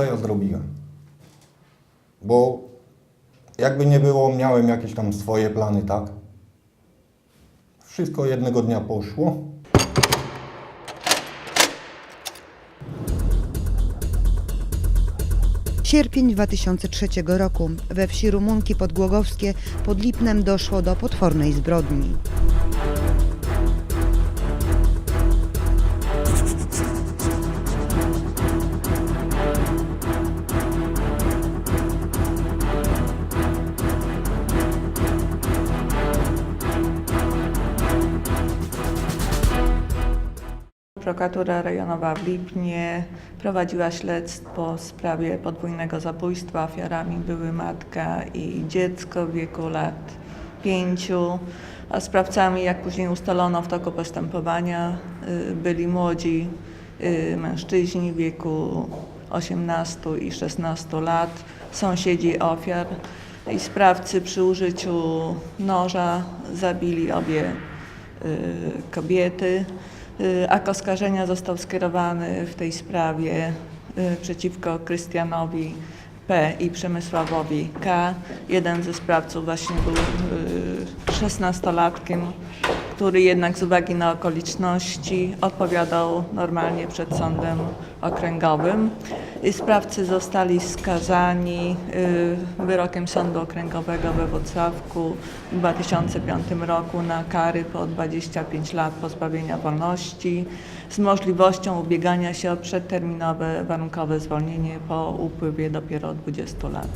co ja zrobiłem. Bo jakby nie było, miałem jakieś tam swoje plany, tak? Wszystko jednego dnia poszło. Sierpień 2003 roku we wsi Rumunki Podgłogowskie pod Lipnem doszło do potwornej zbrodni. Prokuratura rejonowa w Lipnie prowadziła śledztwo w sprawie podwójnego zabójstwa. Ofiarami były matka i dziecko w wieku lat pięciu, a sprawcami, jak później ustalono w toku postępowania, y, byli młodzi y, mężczyźni w wieku 18 i 16 lat, sąsiedzi ofiar i sprawcy przy użyciu noża zabili obie y, kobiety. Y, Akt oskarżenia został skierowany w tej sprawie y, przeciwko Krystianowi P. i Przemysławowi K. Jeden ze sprawców właśnie był y, 16-latkiem, który jednak z uwagi na okoliczności odpowiadał normalnie przed sądem okręgowym. Sprawcy zostali skazani y, wyrokiem Sądu Okręgowego we Wrocławku w 2005 roku na kary po 25 lat pozbawienia wolności z możliwością ubiegania się o przedterminowe warunkowe zwolnienie po upływie dopiero 20 lat.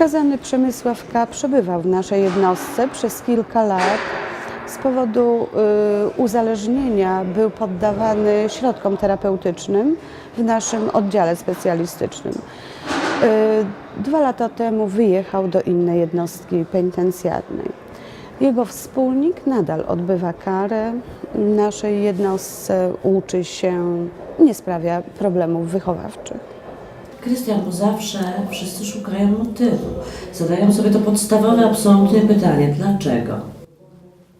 Skazany Przemysław K. przebywał w naszej jednostce przez kilka lat. Z powodu y, uzależnienia był poddawany środkom terapeutycznym w naszym oddziale specjalistycznym. Y, dwa lata temu wyjechał do innej jednostki penitencjarnej. Jego wspólnik nadal odbywa karę. Naszej jednostce uczy się, nie sprawia problemów wychowawczych. Krystian, bo zawsze wszyscy szukają motywu. Zadają sobie to podstawowe, absolutnie pytanie. Dlaczego?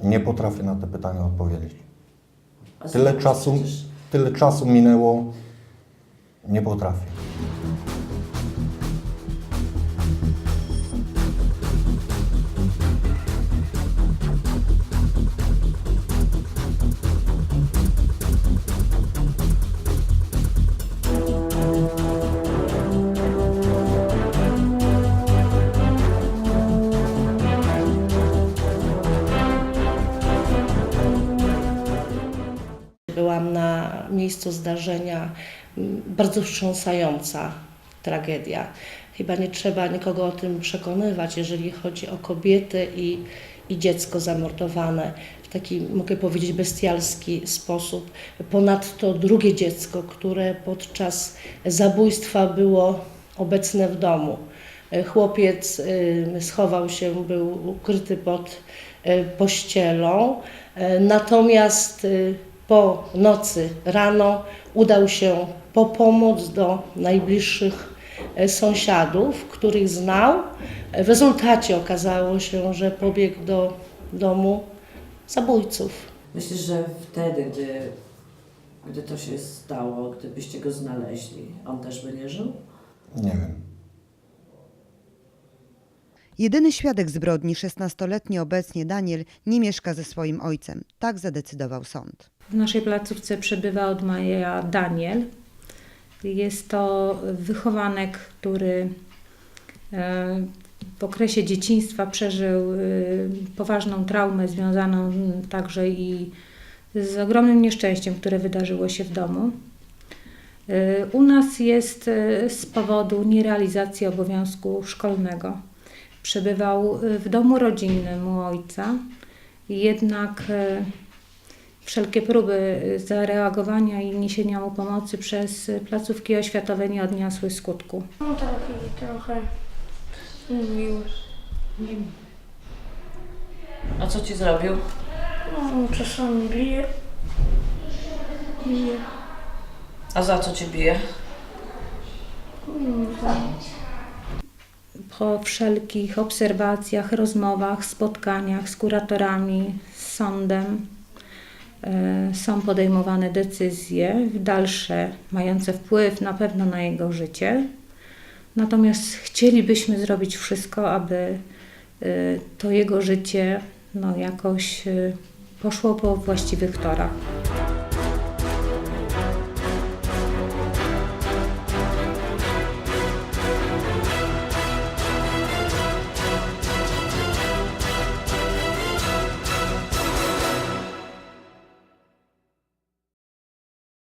Nie potrafię na te pytania odpowiedzieć. Tyle czasu, tyle czasu minęło, nie potrafię. Na miejscu zdarzenia, bardzo wstrząsająca tragedia. Chyba nie trzeba nikogo o tym przekonywać, jeżeli chodzi o kobiety i, i dziecko zamordowane w taki, mogę powiedzieć, bestialski sposób. Ponadto drugie dziecko, które podczas zabójstwa było obecne w domu. Chłopiec schował się, był ukryty pod y, pościelą, y, natomiast y, po nocy rano udał się po pomoc do najbliższych e, sąsiadów, których znał. W rezultacie okazało się, że pobiegł do domu zabójców. Myślisz, że wtedy, gdy, gdy to się stało, gdybyście go znaleźli, on też by nie żył? Nie wiem. Jedyny świadek zbrodni, 16-letni obecnie Daniel, nie mieszka ze swoim ojcem. Tak zadecydował sąd. W naszej placówce przebywa od maja Daniel. Jest to wychowanek, który e, w okresie dzieciństwa przeżył e, poważną traumę związaną także i z ogromnym nieszczęściem, które wydarzyło się w domu. E, U nas jest z powodu nierealizacji obowiązku szkolnego. Przebywał e, w domu rodzinnym u ojca jednak e, wszelkie próby zareagowania i niesienia mu pomocy przez placówki oświatowe nie odniosły skutku. No taki trochę miły. A co ci zrobił? No, czasami bije. Bije. A za co cię bije? Nie znam. Po wszelkich obserwacjach, rozmowach, spotkaniach z kuratorami, z sądem e, są podejmowane decyzje dalsze, mające wpływ na pewno na jego życie. Natomiast chcielibyśmy zrobić wszystko, aby e, to jego życie no, jakoś e, poszło po właściwych torach.